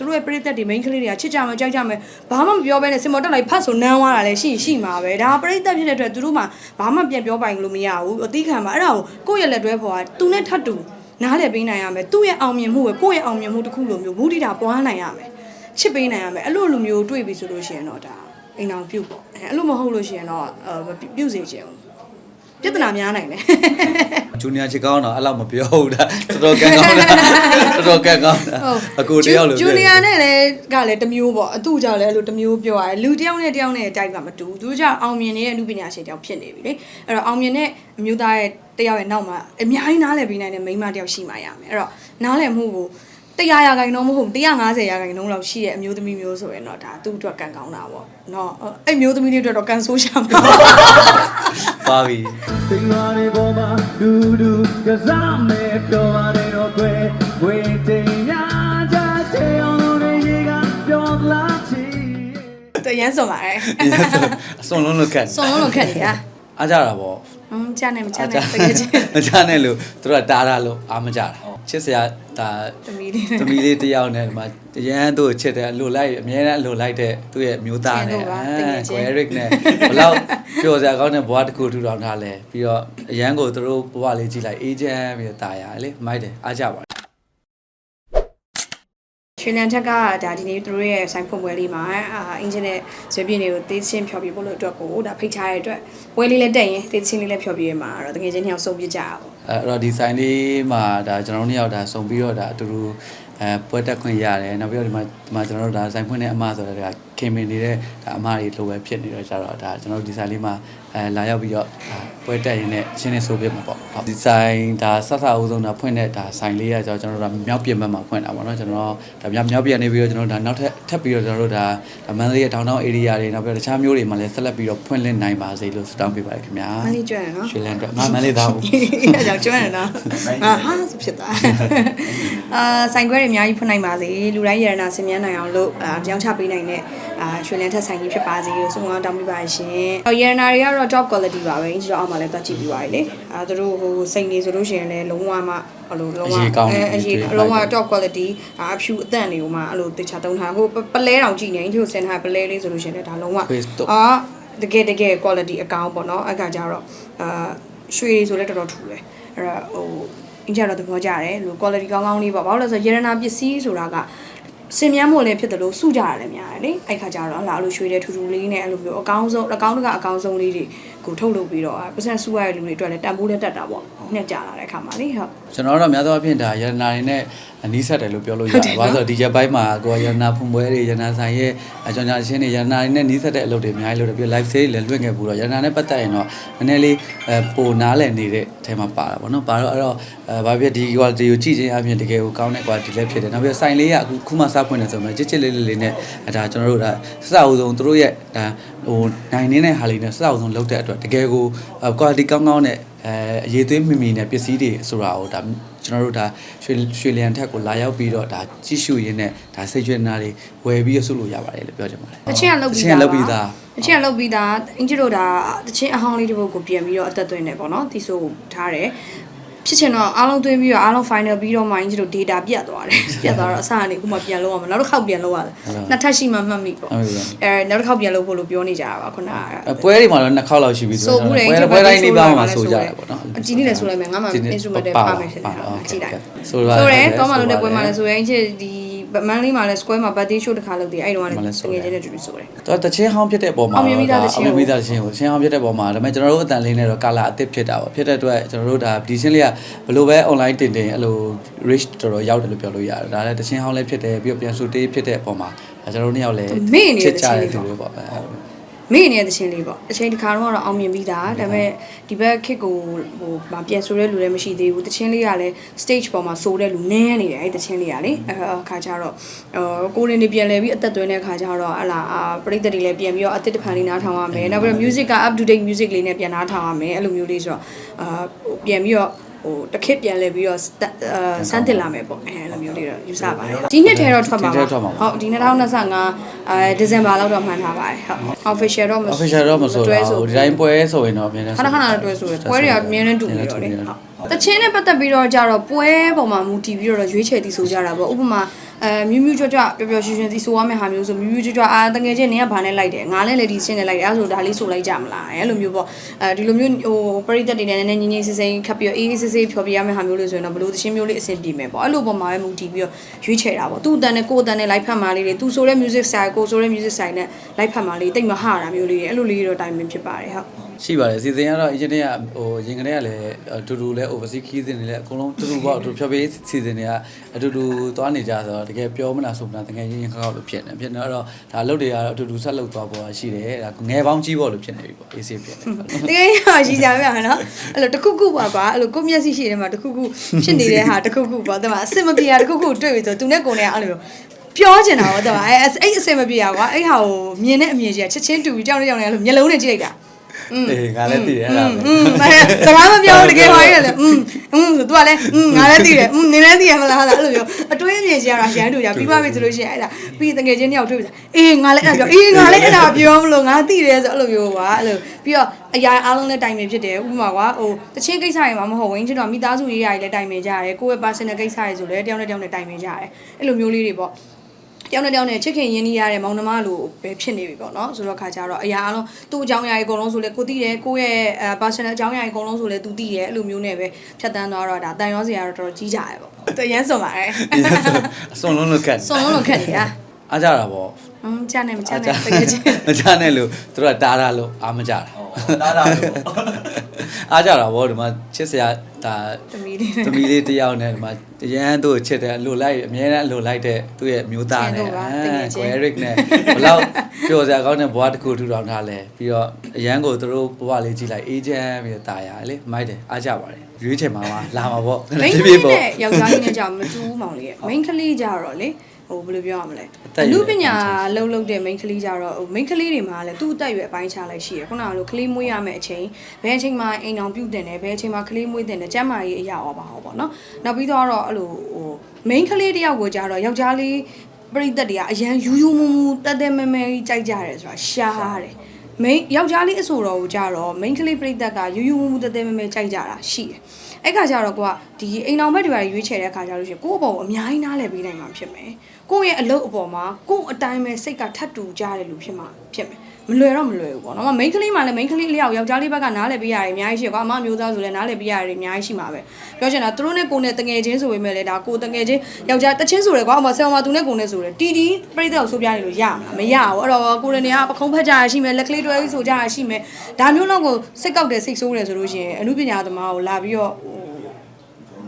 တို့ရဲ့ပြိသက်တွေ main ကလေးတွေကချစ်ကြမယ်ကြိုက်ကြမယ်ဘာမှမပြောဘဲနဲ့စင်မော်တက်လိုက်ဖတ်ဆိုနန်းသွားတာလည်းရှိရှိမှာပဲဒါပြိသက်ဖြစ်တဲ့အတွက်သူတို့မှဘာမှပြန်ပြောပိုင်လို့မရဘူးအတိခံမှာအဲ့ဒါကိုကိုယ့်ရဲ့လက်တွဲဖော်ကသူနဲ့ထပ်တူနားလည်ပေးနိုင်ရမယ်သူ့ရဲ့အောင်မြင်မှုပဲကိုယ့်ရဲ့အောင်မြင်မှုတစ်ခုလိုမျိုးမူတည်တာပွားနိုင်ရမယ်ချစ်ပေးနိုင်ရမယ်အဲ့လိုလိုမျိုးတွေ့ပြီဆိုလို့ရှိရင်တော့ဒါ အိမ်အောင်ပြုတ်ပေါ့အဲ့အဲ့လိုမဟုတ်လို့ရှိရင်တော့အဲမပြုတ်စေချင်ဘူးပြဿနာများနိုင်တယ်ဂျူနီယာချစ်ကောင်းတော့အဲ့လောက်မပြောဘူးဒါတော်တော်ကန်ကောင်းတာတော်တော်ကန်ကောင်းတာအကိုတယောက်လိုဂျူနီယာနဲ့လည်းကလည်းတစ်မျိုးပေါ့အတူကြောင့်လည်းအဲ့လိုတစ်မျိုးပြောရတယ်လူတစ်ယောက်နဲ့တစ်ယောက်နဲ့တိုက်ကမတူဘူးသူတို့ကြောင့်အောင်မြင်နေတဲ့အမှုပညာရှင်တစ်ယောက်ဖြစ်နေပြီလေအဲ့တော့အောင်မြင်တဲ့အမျိုးသားရဲ့တစ်ယောက်ရဲ့နောက်မှာအများကြီးနားလည်ပေးနိုင်တဲ့မိန်းမတစ်ယောက်ရှိမှရမယ်အဲ့တော့နားလည်မှုကို 100ရာခိုင်နှုန်းမဟုတ်150ရာခိုင်နှုန်းလောက်ရှိတဲ့အမျိုးသမီးမျိုးဆိုရင်တော့ဒါသူ့အတွက်ကန်ကောင်းတာပေါ့နော်အဲ့မျိုးသမီးတွေအတွက်တော့ကန်ဆိုးရှာမှာပါပြီ Sing on it bomba du du cause I'm it do I don't quit waiting ya ja te on the yiga don't la chi တရမ်းစွန်ပါတယ်အစွန်လုံးလို့ခက်စွန်လုံးလုံးခက်နေတာအားကြတာပေါ့ ဟွန်းကြားနေမကြားနေတကယ်ချင်းမကြနဲ့လို့သူတို့ကတားတာလို့အားမကြတာချစ်စရာဒါသမီးလေးသမီးလေးတစ်ယောက်နဲ့ဒီမှာတရန်သူ့ကိုချစ်တယ်အလိုလိုက်အမြဲတမ်းအလိုလိုက်တဲ့သူ့ရဲ့မျိုးသားနဲ့ချစ်လို့ပါအဲတကယ်ချင်းကိုအရစ်နဲ့ဘလောက်ပျော်စရာကောင်းတဲ့ဘဝတစ်ခုထူထောင်ထားလဲပြီးတော့အရန်ကိုသူတို့ဘဝလေးကြည့်လိုက်အေးချမ်းပြီးတော့တာယာလေမိုက်တယ်အားကြပါ တယ်ရွှေလန်ထက်ကဒါဒီနေ့သူတို့ရဲ့ဆိုင်ဖွင့်ပွဲလေးမှာအာအင်ဂျင်နဲ့ဇွေပြင်းတွေကိုတေးချင်းဖျော်ပြဖို့လို့အတွက်ကိုဒါဖိတ်ထားတဲ့အတွက်ပွဲလေးလည်းတက်ရင်တေးချင်းလေးလည်းဖျော်ပြရမှာအဲ့တော့တကယ်ချင်းနှစ်ယောက်စုံပြကြတာပေါ့အဲ့တော့ဒီဆိုင်လေးမှာဒါကျွန်တော်တို့နှစ်ယောက်ဒါစုံပြီးတော့ဒါအတူတူအဲပွဲတက်ခွင့်ရတယ်နောက်ပြီးတော့ဒီမှာဒီမှာကျွန်တော်တို့ဒါဆိုင်ဖွင့်တဲ့အမဆိုတော့ဒါ ခင်မင်နေတဲ့ဒါအမတွေလိုပဲဖြစ်နေတော့ကြတော့ဒါကျွန်တော်တို့ဒီဆိုင်လေးမှာအဲလာရောက်ပြီးတော့ဒါပွဲတက်ရင်းနဲ့ရှင်းနေဆိုပြမှာပေါ့ဟုတ်ဒီဆိုင်ဒါဆက်ဆအဦးဆုံးဒါဖွင့်တဲ့ဒါဆိုင်လေးကကျွန်တော်တို့ဒါမြောက်ပြင်ဘက်မှာဖွင့်တာပေါ့နော်ကျွန်တော်ဒါမြောက်မြောက်ပြင်နေပြီးတော့ကျွန်တော်တို့ဒါနောက်ထပ်ထပ်ပြီးတော့ကျွန်တော်တို့ဒါဒါမန္တလေးရဲ့ downtown area တွေနောက်ပြီးတော့တခြားမြို့တွေမှာလည်းဆက်လက်ပြီးတော့ဖွင့်လှစ်နိုင်ပါစေလို့ဆုတောင်းပေးပါတယ်ခင်ဗျာမလေးကျွမ်းရနော်ရွှေလန်းအတွက်ငါမန်းလေးသားဘူးအဲ့ကြောင့်ကျွမ်းရနော်အာဟာဆိုဖြစ်သွားအာဆိုင်ခွဲတွေအများကြီးဖွင့်နိုင်ပါစေလူတိုင်းရတနာဆင်မြန်းနိုင်အောင်လို့အာကြောင်းချပေးနိုင်တဲ့ အာရွှေလန်ထက်ဆိုင်ကြီးဖြစ်ပါစေလို့ဆုမွန်တောင်းပေးပါရှင်ဟောရတနာတွေကတော့ top quality ပါပဲအင်ဂျီတော့အောက်မှာလည်းတွက်ကြည့်ပြီးပါလေအာသူတို့ဟိုစိတ်နေဆိုလို့ရှိရင်လည်းလုံးဝမှဟိုလိုလုံးဝအရေးကောင်းတယ်အရေးလုံးဝ top quality အာအဖြူအသန့်တွေကိုမှအဲ့လိုတေချာတုံးထားဟိုပလဲတောင်ကြည့်နေအင်ဂျီကိုစင်ထားပလဲလေးဆိုလို့ရှိရင်လည်းဒါလုံးဝ Face တော့အာတကယ်တကယ် quality အကောင်းပေါ့နော်အဲ့ကကြတော့အာရွှေဆိုလဲတော်တော်ထူတယ်အဲ့တော့ဟိုအင်ဂျီကတော့သဘောကျတယ်လို့ quality ကောင်းကောင်းလေးပေါ့ဘာလို့လဲဆိုတော့ရတနာပစ္စည်းဆိုတာက စင်မြန်းမို့လည်းဖြစ်တယ်လို့စုကြရတယ်လည်းများတယ်လေအဲ့ခါကျတော့လာအဲ့လိုရွှေတဲ့ထူထူလေးနဲ့အဲ့လိုမျိုးအကောင်းဆုံးအကောင်းတကအကောင်းဆုံးလေးတွေကိုထုတ်လုပ်ပြီးတော့ပတ်စံစုရတဲ့လူတွေအတွက်လည်းတန်ဖိုးလည်းတက်တာပေါ့နှစ်ကြလာတဲ့အခါမှာလေဟုတ်ကျွန်တော်တို့များသောအားဖြင့်ဒါရတနာတွေနဲ့အနီးဆက်တယ်လို့ပြောလို့ရတယ်။ဘာလို့လဲဆိုတော့ဒီရက်ပိုင်းမှာကိုယ်ရတနာဖွံ့ပွဲတွေရတနာဆိုင်ရဲ့အကြောင်းကြားချင်းတွေရတနာတွေနဲ့နီးဆက်တဲ့အလုပ်တွေအများကြီးလုပ်တယ်ပြီး live sale လည်းလွှင့်ခဲ့ပြီးတော့ရတနာနဲ့ပတ်သက်ရင်တော့နည်းနည်းလေးအဲပိုနားလည်နေတဲ့အထဲမှာပါတာပေါ့နော်။ပါတော့အဲ့တော့အဲဘာဖြစ်ဒီ quality ကိုကြည့်ချင်းအပြင်တကယ်ကိုကောင်းတဲ့ quality လည်းဖြစ်တယ်။နောက်ပြီးဆိုင်လေးကအခုခုမှစဖွင့်နေဆိုမှချစ်ချစ်လေးလေးလေးနဲ့ဒါကျွန်တော်တို့ဒါစစအုပ်ဆုံးသူတို့ရဲ့ဒါဟိုနိုင်နေတဲ့ဟာလေးနဲ့စစအုပ်ဆုံးလုပ်တဲ့အတွက်တကယ်ကို quality ကောင်းကောင်းနဲ့အဲအရေးသွေးမိမိနဲ့ပစ္စည်းတွေဆိုတာကိုဒါကျွန်တော်တို့ဒါရွှေရွှေလျံထက်ကိုလာရောက်ပြီးတော့ဒါကြည့်ရှုရင်းနဲ့ဒါစိတ်ရွှေနာတွေဝယ်ပြီးရဆုလို့ရပါတယ်လို့ပြောချင်ပါတယ်တချင်းကလုတ်ပြီးတချင်းကလုပ်ပြီးသားတချင်းကလုတ်ပြီးသားအင်ဂျီတို့ဒါတချင်းအဟောင်းလေးတစ်ပုဒ်ကိုပြန်ပြီးတော့အသက်သွင်းနေပေါ့နော်တီဆိုထားတယ် ဖြစ်ချင်တော့အားလုံးသွင်းပြီးတော့အားလုံး final ပြီးတော့မှအင်ဂျီတို့ data ပြတ်သွားတယ်ပြတ်သွားတော့အစကနေအခုမှပြန်လုပ်ရမှာနောက်တစ်ခေါက်ပြန်လုပ်ရတယ်နှစ်ထပ်ရှိမှမှတ်မိပေါ့ဟုတ်ပြီအဲနောက်တစ်ခေါက်ပြန်လုပ်ဖို့လို့ပြောနေကြတာပါခုနကအပွဲတွေမှာတော့နှစ်ခေါက်လောက်ရှိပြီဆိုဘူးတယ်ပွဲပွဲတိုင်းနေပါမှာဆိုကြတယ်ပေါ့နော်အကြည့်နေတယ်ဆိုလိုက်မယ်ငါမှ instrument တွေပါမယ်ဖြစ်တယ်ကြည့်လိုက်ဆိုဆိုရဲတော့မှလို့တဲ့ပွဲမှာလဲဆိုရင်အင်ဂျီဒီ မန်လေးမှာလဲ square မှာ birthday show တစ်ခါလုပ်သေးအဲ့တုန်းကလည်းငွေချင်းနဲ့တူတူဆိုတယ်တော့တချင်းဟောင်းဖြစ်တဲ့ပုံမှာအောင်မြင်ပြီးသားတချင်းကိုအောင်မြင်ပြီးသားတချင်းကိုတချင်းဟောင်းဖြစ်တဲ့ပုံမှာဒါပေမဲ့ကျွန်တော်တို့အတန်လေးနဲ့တော့ကာလာအသစ်ဖြစ်တာပေါ့ဖြစ်တဲ့အတွက်ကျွန်တော်တို့ဒါဒီချင်းလေးကဘယ်လိုပဲ online တင်တင်အဲ့လို reach တော်တော်ရောက်တယ်လို့ပြောလို့ရတယ်ဒါလည်းတချင်းဟောင်းလေးဖြစ်တယ်ပြီးတော့ပြန်ဆိုတေးဖြစ်တဲ့ပုံမှာဒါကျွန်တော်တို့နှစ်ယောက်လည်းမေ့နေတဲ့ချစ်ကြတဲ့တချင်းသူလေးတွေပေါ့ပေါ့အဲ မေ့နေတဲ့တခြင်းလေးပေါ့အချိန်တစ်ခါတော့အောင်မြင်ပြီးသားဒါပေမဲ့ဒီဘက်ခစ်ကိုဟိုမပြန်ဆိုတဲ့လူလည်းမရှိသေးဘူးတခြင်းလေးကလည်း stage ပေါ်မှာဆိုတဲ့လူနည်းနေတယ်အဲ့တခြင်းလေးကလေအဲအခါကျတော့ဟိုကိုရင်းနေပြန်လဲပြီးအသက်သွင်းတဲ့အခါကျတော့အလားအာပရိသတ်တွေလည်းပြန်ပြီးတော့အသစ်တစ်ဖန်လေးနားထောင်ရမယ်နောက်ပြီးတော့ music က up to date music လေးနဲ့ပြန်နားထောင်ရမယ်အဲ့လိုမျိုးလေးဆိုတော့အာပြန်ပြီးတော့ ဟိုတစ်ခစ်ပြန်လဲပြီးတော့အာစမ်းတင်လာမယ်ပေါ့အဲလိုမျိုးလေးတော့ယူဆပါတယ်ဒီနှစ်ထဲတော့ထွက်မှာဒီနှစ်ထဲထွက်မှာပါဟုတ်ဒီ2025အဲဒီဇင်ဘာလောက်တော့မှန်းထားပါတယ်ဟုတ် official တော့မ official တော့မဆိုတွဲတော့ဆိုဒီတိုင်းပွဲဆိုရင်တော့အမြဲတမ်းခဏခဏတော့တွဲဆိုရယ်ပွဲတွေကအမြဲတမ်းတူနေတော့လေဟုတ်တချင်းနဲ့ပတ်သက်ပြီးတော့ကြတော့ပွဲပေါ်မှာမူတည်ပြီးတော့ရွေးချယ်တည်ဆိုကြတာပေါ့ဥပမာ အဲမြူးမြူးကြွကြွပျော်ပျော်ရွှင်ရွှင်တည်ဆိုရမယ့်ဟာမျိုးဆိုမြူးမြူးကြွကြွအာတငယ်ချင်းနင်ကဘာနဲ့လိုက်တယ်ငါလည်းလေဒီချင်းနဲ့လိုက်တယ်အဲဆိုဒါလေးဆိုလိုက်ကြမလားအဲလိုမျိုးပေါ့အဲဒီလိုမျိုးဟိုပရိသတ်တွေနဲ့နည်းနည်းငြိမ့်ငြိမ့်စိစိခပ်ပြီးတော့အေးအေးဆေးဆေးဖြောပြရမယ့်ဟာမျိုးလို့ဆိုရင်တော့ဘလို့သချင်းမျိုးလေးအဆင်ပြေမယ်ပေါ့အဲ့လိုပုံမှာပဲမူတည်ပြီးတော့ရွေးချယ်တာပေါ့သူ့အတန်နဲ့ကိုယ့်အတန်နဲ့လိုက်ဖတ်မှလေးတွေသူဆိုတဲ့ music style ကိုဆိုတဲ့ music style နဲ့လိုက်ဖတ်မှလေးတိတ်မဟတာမျိုးလေးတွေအဲ့လိုလေးတွေတော့တိုင်ပင်ဖြစ်ပါတယ်ဟုတ်ရှိပါတယ်စီစဉ်ကတော့ engineer ကဟိုရင်ကလေးကလည်းအတူတူလဲ overseas ခီးစဉ်တွေလည်းအကုန်လုံးတူတူပေါ့အတူဖြောပေးစီစဉ်တွေကအတူတူသွားနေကြဆိုတော့တကယ်ပြောမလားဆိုမလားတကယ်ရင်ရင်ခောက်ခောက်လို့ဖြစ်နေဖြစ်နေတော့ဒါအလုပ်တွေကတော့အတူတူဆက်လုပ်သွားပေါ်ရှိတယ်ဒါငယ်ပေါင်းကြီးပေါ့လို့ဖြစ်နေပြီပေါ့ AC ဖြစ်နေတကယ်ရရှိကြပါနော်အဲ့လိုတစ်ခုခုပါကွာအဲ့လိုကိုမျက်စိရှိတယ်မှာတစ်ခုခုဖြစ်နေတဲ့ဟာတစ်ခုခုပေါ့တဲ့မှာအစင်မပြေတာတစ်ခုခုတွေ့ပြီဆိုသူနဲ့ကိုယ်နဲ့အဲ့လိုပြောချင်တာပေါ့တဲ့မှာအဲ့အဲ့အစင်မပြေတာကွာအဲ့ဟာကိုမြင်တဲ့အမြင်ကြီးချက်ချင်းတူပြီးကြောက်နေကြောက်နေအဲ့လိုမျက်လုံးနဲ့ကြည့်လိုက်တာ အေးငါလည်းသိတယ်အဲ့ဒါပဲ อืมစကားမပြောဘူးတကယ်ဟောရတယ်လေอืมอืมဆိုသူကလည်းอืมငါလည်းသိတယ်อืมနင်လည်းသိရမလားအဲ့လိုမျိုးအတွင်းအမြင်ကြီးရတာရန်တူကြပြီးပါပြီဆိုလို့ရှိရင်အဲ့ဒါပြီးတကယ်ချင်းတယောက်တွေ့ပြီအေးငါလည်းအဲ့ဒါပြောအေးငါလည်းအဲ့ဒါပြောမလို့ငါသိတယ်ဆိုအဲ့လိုမျိုးပါအဲ့လိုပြီးတော့အရာအားလုံးနဲ့တိုင်ပင်ဖြစ်တယ်ဥပမာကွာဟိုတချင်းကိစ္စတွေမှာမဟုတ်ဝင်းချင်တော့မိသားစုရေးရာတွေလည်းတိုင်ပင်ကြရတယ်ကိုယ့်ရဲ့ personal ကိစ္စတွေဆိုလည်းတယောက်နဲ့တယောက်နဲ့တိုင်ပင်ကြရတယ်အဲ့လိုမျိုးလေးတွေပေါ့ တယောက်နဲ့တယောက်နဲ့ချစ်ခင်ရင်းနှီးရတဲ့မောင်နှမလိုပဲဖြစ်နေပြီပေါ့နော်ဆိုတော့ခါကြတော့အရာအလုံးသူ့အကြောင်းအရာတွေအကုန်လုံးဆိုလဲကိုသိတယ်ကိုယ့်ရဲ့အဲ personal အကြောင်းအရာတွေအကုန်လုံးဆိုလဲသူသိတယ်အဲ့လိုမျိုးနဲ့ပဲဖြတ်တန်းသွားတော့ဒါတန်ရောစရာတော့တော်တော်ကြီးကြရပေါ့တရမ်းစွန်ပါတယ်အစွန်လုံးလို့ကတ်စွန်လုံးလုံးခက်နေတာအားကြတာပေါ့ဟွန်းချာနေမချာနေတကယ်ချင်းမကြနဲ့လို့သူတို့ကတားတာလို့အားမကြတာတားတာလို့ အားကြတာပေါ့ဒီမှာချစ်စရာဒါ သမီးလေး သမီးလေးတစ်ယောက်နဲ့ဒီမှာရန်သူ့ကိုချစ်တယ်အလိုလိုက်အမြဲတမ်းအလိုလိုက်တဲ့သူ့ရဲ့မျိုးသားနဲ့ ချစ်တော့ပါ အဲ တကယ်ချင်း ကိုရစ်နဲ့ဘလောက်ပျော်စရာကောင်းတဲ့ဘဝတစ်ခုထူထောင်ထားလဲပြီးတော့အရန်ကိုသူတို့ဘဝလေးကြည့်လိုက်အေးချမ်းပြီးတော့ตายရလေမိုက်တယ်အားကြပါတယ်ရွေးချယ်မှာပါလာမှာပေါ့ မိန်းကလေးနဲ့ယောက်ျားလေးနဲ့ကြာမတူဘူးမောင်လေးရဲ့မိန်းကလေးကြတော့လေ ဟိုဘယ်လိုပြောရမလဲအသက်အရွယ်လူပညာလှုပ်လှုပ်တဲ့မိန်းကလေးကြတော့ဟိုမိန်းကလေးတွေမှာလည်းသူ့အသက်အရွယ်အပိုင်းခြားလိုက်ရှိရယ်ခုနကလိုကလေးမွေးရမယ့်အချိန်ဘယ်အချိန်မှာအိမ်အောင်ပြုတ်တင်တယ်ဘယ်အချိန်မှာကလေးမွေးတင်တယ်ကျန်းမာရေးအရာရောပါဟောပေါ့နော်နောက်ပြီးတော့အဲ့လိုဟိုမိန်းကလေးတယောက်ကိုကြတော့ယောက်ျားလေးပရိသတ်တွေကအရန်ယူယူမူမူတက်တက်မဲမဲကြီးကြိုက်ကြတယ်ဆိုတာရှားတယ် မိန်းယောက်ျားလေးအဆိုတော်ကိုကြတော့မိန်းကလေးပြိသက်ကယူယူမူမူတဲတဲမဲမဲကြိုက်ကြတာရှိတယ်။အဲ့ခါကျတော့ကိုကဒီအိမ်အောင်ဘက်တွေပါရွေးချယ်တဲ့အခါကျလို့ရှိရင်ကိုယ့်အပေါ်ကိုအများကြီးနားလည်ပေးနိုင်မှာဖြစ်မယ်။ကိုယ့်ရဲ့အလုပ်အပေါ်မှာကိုယ့်အတိုင်းပဲစိတ်ကထပ်တူကြတဲ့လူဖြစ်မှာဖြစ်မယ်။ မလွယ်တော့မလွယ်ဘူးပေါ့နော်။မိန်းကလေးမှလည်းမိန်းကလေးအလျောက်ယောက်ျားလေးဘက်ကနားလည်ပေးရတယ်အများကြီးရှိတယ်ကွာ။အမမျိုးသားဆိုလည်းနားလည်ပေးရတယ်အများကြီးရှိမှာပဲ။ပြောချင်တာသူတို့နဲ့ကိုယ်နဲ့တငယ်ချင်းဆိုပေမဲ့လည်းဒါကိုယ်တငယ်ချင်းယောက်ျားတချင်းဆိုတယ်ကွာ။အမဆယ်မသူနဲ့ကိုယ်နဲ့ဆိုတယ်တီတီပြိသက်ကိုဆိုပြနေလို့ရမှာမရဘူး။အဲ့တော့ကိုယ်ရနေကပခုံးဖက်ကြရရှိမယ်လက်ကလေးတွဲပြီးဆိုကြရရှိမယ်။ဒါမျိုးတော့ကိုစိတ်ကောက်တယ်စိတ်ဆိုးတယ်ဆိုလို့ရှိရင်အမှုပညာသမားကိုလာပြီးတော့ဟို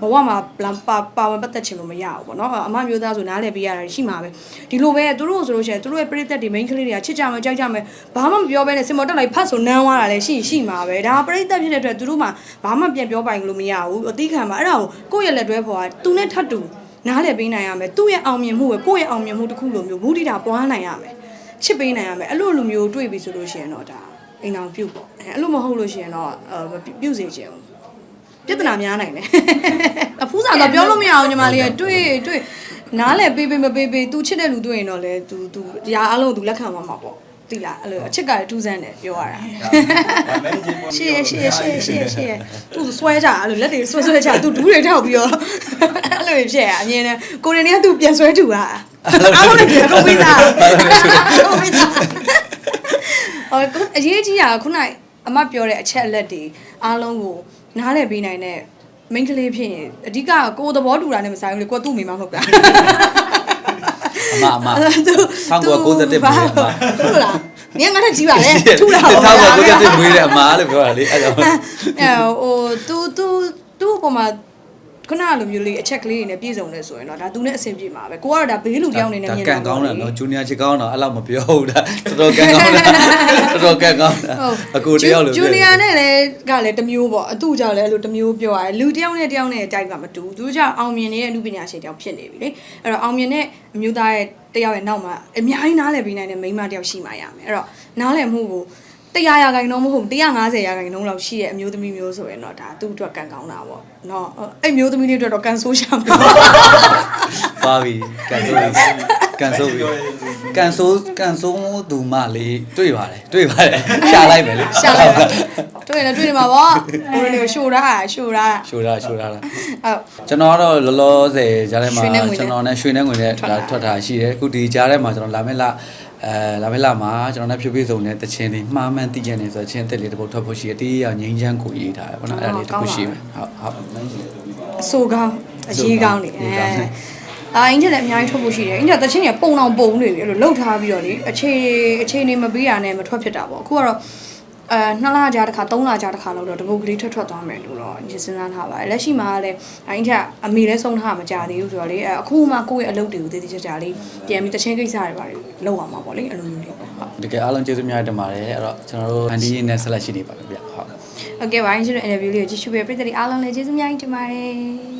ဘဝမှာပါပါပါဝင်ပတ်သက်ချင်လို့မရဘူးပေါ့နော်အမမျိုးသားဆိုနားလည်ပေးရတာရှိမှာပဲဒီလိုပဲသူတို့ဆိုလို့ရှိရင်သူတို့ရဲ့ပြိသက်တွေ main ကလေးတွေကချစ်ကြမယ်ကြိုက်ကြမယ်ဘာမှမပြောဘဲနဲ့စင်မော်တက်လိုက်ဖတ်ဆိုနန်းသွားတာလည်းရှိရှိမှာပဲဒါပြိသက်ဖြစ်တဲ့အတွက်သူတို့မှဘာမှပြန်ပြောပိုင်လို့မရဘူးအတိခံမှာအဲ့ဒါကိုကိုယ့်ရဲ့လက်တွဲဖော်ကသူနဲ့ထပ်တူနားလည်ပေးနိုင်ရမယ်သူ့ရဲ့အောင်မြင်မှုပဲကိုယ့်ရဲ့အောင်မြင်မှုတစ်ခုလိုမျိုးမူတည်တာပွားနိုင်ရမယ်ချစ်ပေးနိုင်ရမယ်အဲ့လိုလိုမျိုးတွေ့ပြီဆိုလို့ရှိရင်တော့ဒါအိမ်အောင်ပြုတ်ပေါ့အဲ့လိုမဟုတ်လို့ရှိရင်တော့အဲပြုတ်စေချင်ဘူး ပြဿနာများနိုင်တယ်အဖူးစာတော့ပြောလို့မရအောင်ညီမလေးကတွေ့တွေ့နားလဲပေးပေးမပေးပေး तू ချစ်တဲ့လူတွေ့ရင်တော့လေ तू तू တရားအလုံး तू လက်ခံမှာမှာပေါ့သိလားအဲ့လိုအချစ်ကလည်းထူးဆန်းတယ်ပြောရတာရှေ့ရှေ့ရှေ့ရှေ့ရှေ့ तू ဆွဲကြအဲ့လိုလက်တွေဆွဲဆွဲချ तू ဒူးတွေထောက်ပြီးတော့အဲ့လိုဖြစ်ရအမြင်နဲ့ကိုရင်တွေက तू ပြန်ဆွဲထူတာအားလုံးနဲ့ပြန်ကုန်ပြီးသားကုန်ပြီးသားဟောအရေးကြီးတာကခုနအမပြောတဲ့အချက်အလက်တွေအားလုံးကို နားလည်ပေးနိုင်တဲ့မိန်းကလေးဖြစ်ရင်အဓိကကိုယ်သဘောတူတာနဲ့မဆိုင်ဘူးလေကိုယ်သူ့မိမောင်းလုပ်တာအမအမ1991ဘာဟုတ်လားနင်ငါတက်ကြီးပါလေထူတာဟုတ်လား1991မွေးတဲ့အမလို့ပြောတာလေအဲ့ဒါဟိုသူသူသူ့အပေါ်မှာ ခုနလိုမျိုးလေးအချက်ကလေးတွေနဲ့ပြည့်စုံနေဆိုရင်တော့ဒါ तू နဲ့အဆင်ပြေမှာပဲကိုကတော့ဒါဘေးလူတယောက်အနေနဲ့မြင်ကန်ကောင်းတာနော်ဂျူနီယာချစ်ကောင်းတော့အဲ့လောက်မပြောဘူးဒါတော်တော်ကန်ကောင်းတာတော်တော်ကန်ကောင်းတာအကိုတယောက်လို့ဂျူနီယာနဲ့လည်းကလည်းတစ်မျိုးပေါ့အတူကြောင့်လည်းအဲ့လိုတစ်မျိုးပြောရတယ်လူတစ်ယောက်နဲ့တစ်ယောက်နဲ့တိုက်ကမတူဘူးသူတို့ကြောင့်အောင်မြင်နေတဲ့အမှုပညာရှင်တစ်ယောက်ဖြစ်နေပြီလေအဲ့တော့အောင်မြင်တဲ့အမျိုးသားရဲ့တစ်ယောက်ရဲ့နောက်မှာအများကြီးနားလည်ပေးနိုင်တဲ့မိန်းမတစ်ယောက်ရှိမှရမယ်အဲ့တော့နားလည်မှုကို 100ရာခိုင်နှုန်းမဟုတ်150ရာခိုင်နှုန်းလောက်ရှိရဲ့အမျိုးသမီးမျိုးဆိုရင်တော့ဒါသူ့အတွက်ကံကောင်းတာပေါ့နော်အဲ့မျိုးသမီးတွေအတွက်တော့ကန်ဆိုးရှာမှာပါပြီကန်ဆိုးပြီကန်ဆိုးပြီကန်ဆိုးကန်ဆိုးသူမလေးတွေ့ပါတယ်တွေ့ပါတယ်ရှာလိုက်မယ်လေရှာလိုက်ပါတွေ့ရင်လည်းတွေ့နေမှာပေါ့ဟိုလိုရှို့တာရှို့တာရှိုးတာရှိုးတာလားအဲ့ကျွန်တော်ကတော့လောလောဆယ်ကြားထဲမှာရွှေနဲ့ငွေနဲ့ကျွန်တော်နဲ့ရွှေနဲ့ငွေနဲ့ထွက်ဒါတာထွက်တာရှိတယ်အခုဒီကြားထဲမှာကျွန်တော်လာမယ့်လ အဲလာမယ့်လမှာကျွန်တော်နဲ့ဖြူဖြူစုံတဲ့တခြင်းလေးမှားမှန်သိကျင်နေဆိုတော့ချင်းတက်လေးတစ်ပုတ်ထွက်ဖို့ရှိတယ်တီးရငိမ့်ချမ်းကိုရေးထားတယ်ပေါ့နော်အဲ့ဒါလေးတစ်ခုရှိမယ်ဟုတ်ဟုတ်အဆိုကောင်းအရေးကောင်းနေအရေးကောင်းနေအာအင်ဂျင်လည်းအများကြီးထုတ်ဖို့ရှိတယ်အင်ဂျင်တချင်းကြီးပုံအောင်ပုံနေပြီအဲ့လိုလှုပ်ထားပြီးတော့လေအခြေအခြေအနေမပေးရနဲ့မထွက်ဖြစ်တာပေါ့အခုကတော့ အဲနှစ်လကြာတစ်ခါသုံးလကြာတစ်ခါလောက်တော့တပုတ်ကလေးထွက်ထွက်သွားမယ်လို့တော့ညစဉ်းစားထားပါတယ်လက်ရှိမှာလည်းအင်ဂျင်အမေလည်းဆုံးထားမှာမကြသေးဘူးဆိုတော့လေအဲအခုမှကိုယ့်ရဲ့အလုပ်တွေကိုတည်တည်ကြကြလေးပြန်ပြီးတချင်းကိစ္စတွေပါတယ်လောက်အောင်ပါပေါ့လေအဲ့လိုမျိုးလေးဟုတ် တကယ်အားလုံးကျေးဇူးများတင်ပါတယ်အဲ့တော့ကျွန်တော်တို့အန်ဒီနဲ့ဆက်လက်ရှိနေပါပြီဗျဟုတ် โอเคပါအင်ဂျင်ရဲ့ interview လေးကိုကြည့်ရှုပေးပရိသတ်တွေအားလုံးလည်းကျေးဇူးများကြီးတင်ပါတယ်